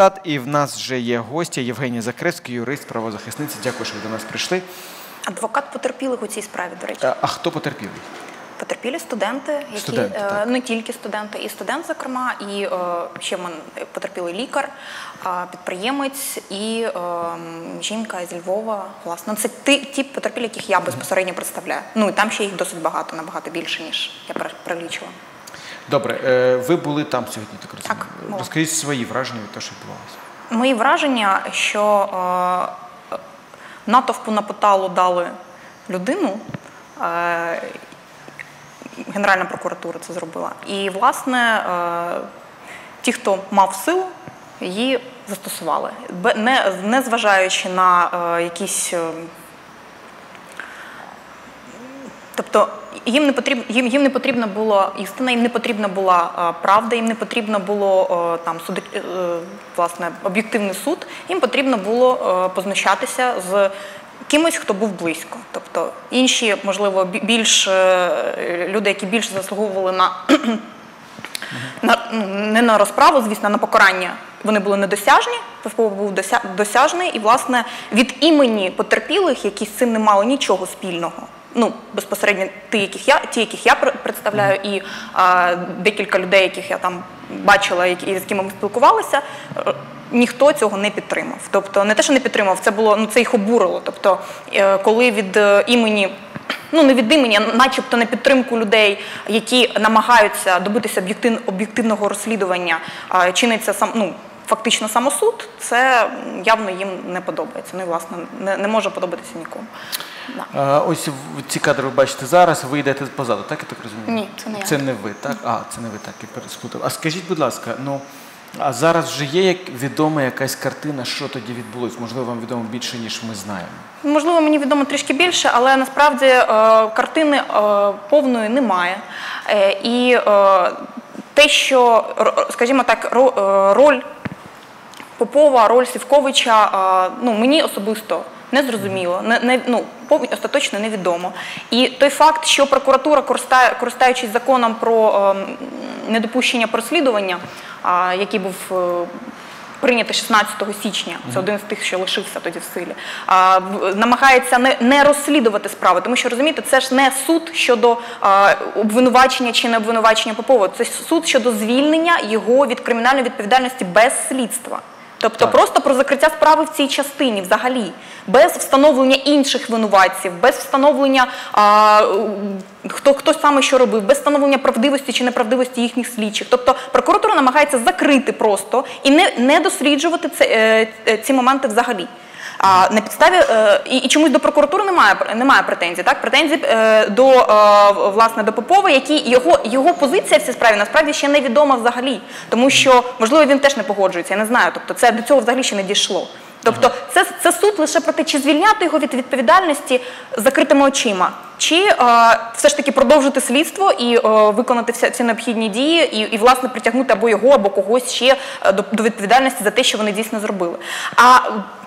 депутат. І в нас вже є гостя Євгенія Закревська, юрист, правозахисниця. Дякую, що ви до нас прийшли. Адвокат потерпілих у цій справі, до речі. А, а хто потерпілий? Потерпілі студенти, які Студенти, е, не тільки студенти, і студент, зокрема, і е, ще потерпілий лікар, е, підприємець і е, жінка зі Львова. Власне, це ті, ті потерпілі, яких я безпосередньо представляю. Ну і там ще їх досить багато, набагато більше ніж я пере- перелічила. Добре, е, ви були там сьогодні, так розумію. Так. Розкажіть свої враження від того, що відбувалося. Мої враження, що е, натовпу на поталу дали людину. Е, Генеральна прокуратура це зробила. І, власне, е, ті, хто мав силу, її застосували. Не, не зважаючи на е, якісь. е, Тобто їм не потрібно їм, їм не потрібна була істина, їм не потрібна була е, правда, їм не потрібно було е, там суди, е, власне об'єктивний суд. Їм потрібно було познущатися з кимось, хто був близько. Тобто інші, можливо, бі- більш люди, які більше заслуговували на на, ну, не на розправу, звісно, на покарання. Вони були недосяжні, ПФО був досяжний, і, власне, від імені потерпілих, які з цим не мали нічого спільного. Ну, безпосередньо ті, яких я, ті, яких я представляю, і а, декілька людей, яких я там бачила, які, з якими ми спілкувалися, е, ніхто цього не підтримав. Тобто, не те, що не підтримав, це було ну це їх обурило. Тобто, е, коли від е, імені ну не від імені, а начебто на підтримку людей, які намагаються добитися об'єктивного розслідування, чиниться сам ну. Фактично самосуд, це явно їм не подобається. Ну і власне не, не може подобатися нікому. Да. Ось ці кадри ви бачите зараз, ви йдете позаду, так я так розумію? Ні, це не я. Це не ви, так? А, це не ви так, я пересплутав. А скажіть, будь ласка, ну а зараз вже є як відома якась картина, що тоді відбулось? Можливо, вам відомо більше, ніж ми знаємо. Можливо, мені відомо трішки більше, але насправді е, картини е, повної немає. Е, і е, те, що, скажімо так, е, роль Попова, роль Сівковича, е, ну, мені особисто не зрозуміло, не, не, ну, остаточно невідомо. І той факт, що прокуратура, користуючись законом про е, недопущення розслідування, е, який був е, прийнятий 16 січня, це один з тих, що лишився тоді в силі, намагається не, не розслідувати справи, тому що розумієте, це ж не суд щодо обвинувачення чи не обвинувачення Попова, це суд щодо звільнення його від кримінальної відповідальності без слідства. Тобто Так. просто про закриття справи в цій частині взагалі, без встановлення інших винуватців, без встановлення а, хто, хто саме що робив, без встановлення правдивості чи неправдивості їхніх слідчих. Тобто прокуратура намагається закрити просто і не, не досліджувати це, е, е, ці моменти взагалі. А на підставі е, і, і чомусь до прокуратури немає немає претензій. Так претензій е, до е, власне до Попова, які його його позиція в цій справі насправді ще невідома взагалі, тому що можливо він теж не погоджується. Я не знаю. Тобто, це до цього взагалі ще не дійшло. Тобто, це, це суд лише про те, чи звільняти його від відповідальності закритими очима, чи е, все ж таки продовжити слідство і е, виконати всі, всі необхідні дії, і, і власне притягнути або його, або когось ще е, до, до відповідальності за те, що вони дійсно зробили. А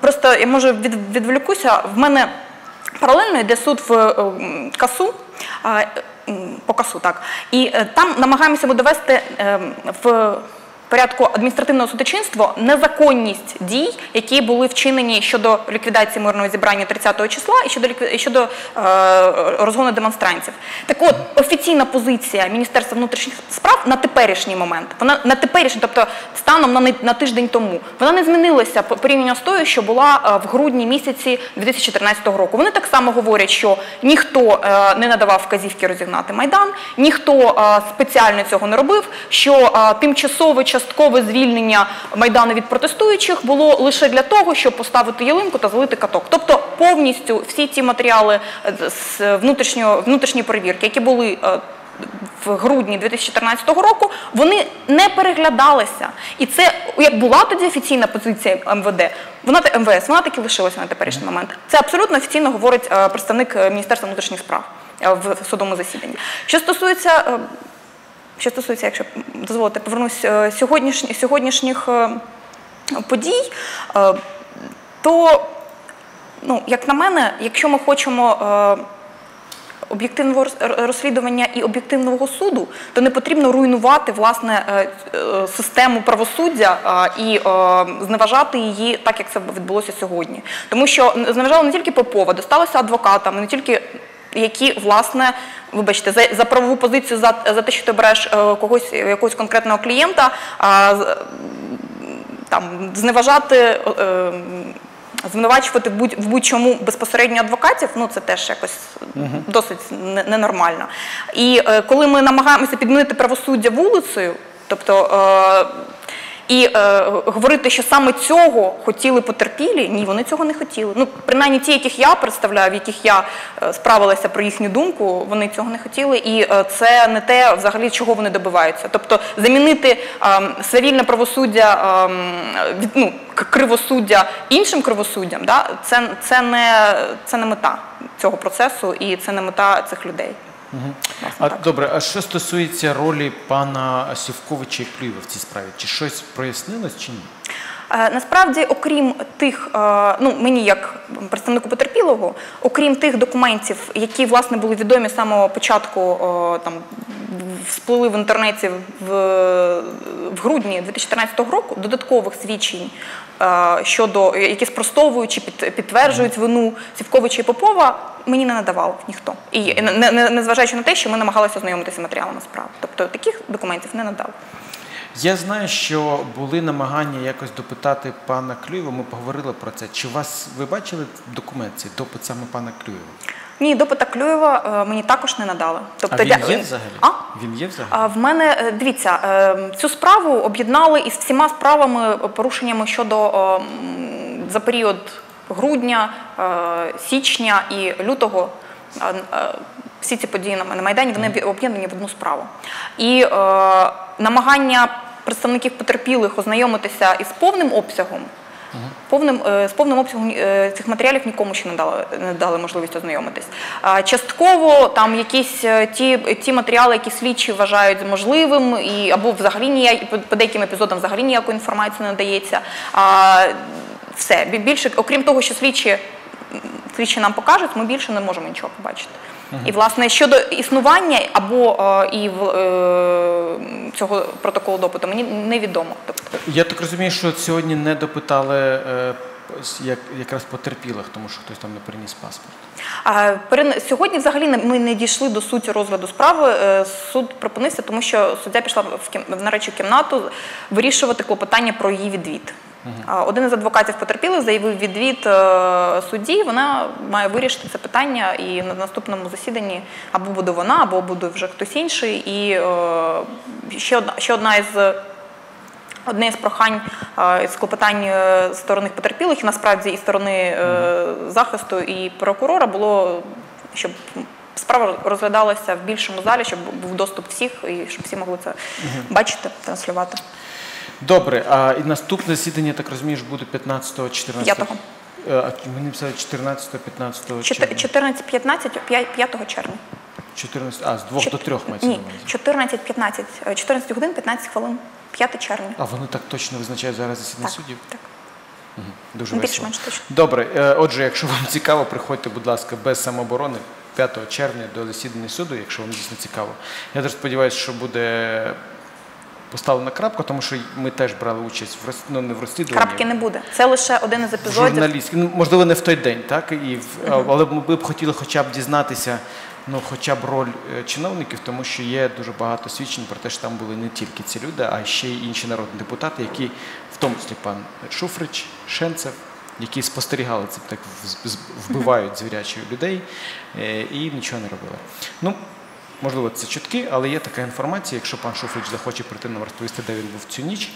просто я може від, відволікуся. В мене паралельно йде суд в е, касу. По касу, так. І е, там намагаємося ми довести е, в порядку адміністративного судочинства незаконність дій, які були вчинені щодо ліквідації мирного зібрання 30-го числа і щодо щодо е, розгону демонстрантів. Так от офіційна позиція Міністерства внутрішніх справ на теперішній момент, вона на теперішній, тобто станом на, на тиждень тому, вона не змінилася по- порівняно з тою, що була е, в грудні місяці 2014 року. Вони так само говорять, що ніхто е, не надавав вказівки розігнати майдан, ніхто спеціально цього не робив. Що е, тимчасове часткове звільнення майдану від протестуючих було лише для того, щоб поставити ялинку та залити каток. Тобто повністю всі ті матеріали е, з внутрішньої перевірки, які були. е, В грудні 2014 року вони не переглядалися, і це як була тоді офіційна позиція МВД, вона МВС, вона так і лишилася на теперішній момент. Це абсолютно офіційно говорить е, представник Міністерства внутрішніх справ в судовому засіданні. Що стосується що стосується, якщо дозволите, повернусь е, сьогоднішніх, сьогоднішніх е, подій, е, то, ну, як на мене, якщо ми хочемо об'єктивного розслідування і об'єктивного суду, то не потрібно руйнувати власне систему правосуддя і зневажати її так, як це відбулося сьогодні. Тому що зневажали не тільки Попова, досталося адвокатам, не тільки які власне, вибачте, за, за правову позицію за, за те, що ти береш е, когось якогось конкретного клієнта, а, там зневажати. е, Звинувачувати в будь- в будь-чому безпосередньо адвокатів, ну це теж якось досить ненормально. І е, коли ми намагаємося підмінити правосуддя вулицею, тобто е, і е, говорити, що саме цього хотіли потерпілі, ні, вони цього не хотіли. Ну, принаймні ті, яких я представляю, в яких я е, справилася про їхню думку, вони цього не хотіли, і е, це не те, взагалі, чого вони добиваються. Тобто замінити е, свавільне правосуддя, е, від, ну, кривосуддя іншим кривосуддям, да, це, це, не, це не мета цього процесу і це не мета цих людей. А добре, а що стосується ролі пана Сівковича і Клюєва в цій справі? Чи щось прояснилось чи ні? Е, Насправді, окрім тих, е, ну мені як представнику потерпілого, окрім тих документів, які власне були відомі з самого початку, е, там всплили в інтернеті в, в грудні 2014 року, додаткових свідчень е, щодо які спростовують чи під, підтверджують вину Сівковича і Попова, мені не надавав ніхто. І не, не, на те, що ми намагалися ознайомитися матеріалами справи. Тобто таких документів не надав. Я знаю, що були намагання якось допитати пана Клюєва. Ми поговорили про це. Чи вас ви бачили документ цей допит саме пана Клюєва? Ні, допита Клюєва е, мені також не надали. Тобто А він я- є взагалі? А? Він є взагалі? А в мене е, дивіться, е, цю справу об'єднали із всіма справами, порушеннями щодо за період грудня, січня і лютого. Всі ці події на Майдані вони об'є- об'єднані в одну справу. І е, намагання представників потерпілих ознайомитися із повним обсягом. Повним, е, з повним обсягом е, цих матеріалів нікому ще не дали, не дали можливість ознайомитись. Частково там якісь е, ті, ті матеріали, які слідчі вважають можливим, і, або взагалі ніяк, по- деяким епізодам взагалі ніякої інформації не надається. А, все. Більше, окрім того, що слідчі, слідчі нам покажуть, ми більше не можемо нічого побачити. І, власне, щодо існування або і в, цього протоколу допиту, мені невідомо. Тобто, Я так розумію, що сьогодні не допитали е, як, якраз потерпілих, тому що хтось там не приніс паспорт. А, Сьогодні взагалі ми не дійшли до суті розгляду справи. Е, Суд припинився, тому що суддя пішла в нарадчу кімнату вирішувати клопотання про її відвід. Один із адвокатів потерпілих заявив відвід е, судді. Вона має вирішити це питання, і на наступному засіданні або буде вона, або буде вже хтось інший. І е, ще одна ще одна із Одне з прохань е, з клопотань е, сторони потерпілих, і насправді і сторони е, захисту, і прокурора було, щоб справа розглядалася в більшому залі, щоб був доступ всіх і щоб всі могли це бачити, транслювати. Добре, а і наступне засідання, я так розумію, ж буде 15-го, 14 П'ятого. Е, А мені писали 14-го, 15-го червня. 14-15, 5 червня. 14, а, з 2 до 3 мається Ні, увазі. 14-15, е, 14 годин 15 хвилин, 5 червня. А вони так точно визначають зараз засідання Так, суддів? так. Дуже весело. Більш-менш точно. Добре, е, отже, якщо вам цікаво, приходьте, будь ласка, без самооборони 5 червня до засідання суду, якщо вам дійсно цікаво. Я дуже сподіваюся, що буде поставлена крапка, тому що ми теж брали участь в ну, не в розслідуванні. Крапки не буде. Це лише один із епізодів. Журналістський, ну, можливо, не в той день, так? І в, але ми б хотіли хоча б дізнатися, ну, хоча б роль е, чиновників, тому що є дуже багато свідчень про те, що там були не тільки ці люди, а ще й інші народні депутати, які, в тому числі пан Шуфрич, Шенцев, які спостерігали це так вбивають звірячі людей е, і нічого не робили. Ну, можливо, це чутки, але є така інформація. Якщо пан Шуфрич захоче прийти нам розповісти, де він був цю ніч,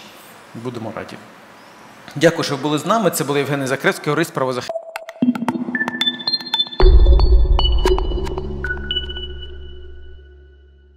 будемо раді. Дякую, що ви були з нами. Це був Євгеній Закревський, юрист правозахисник.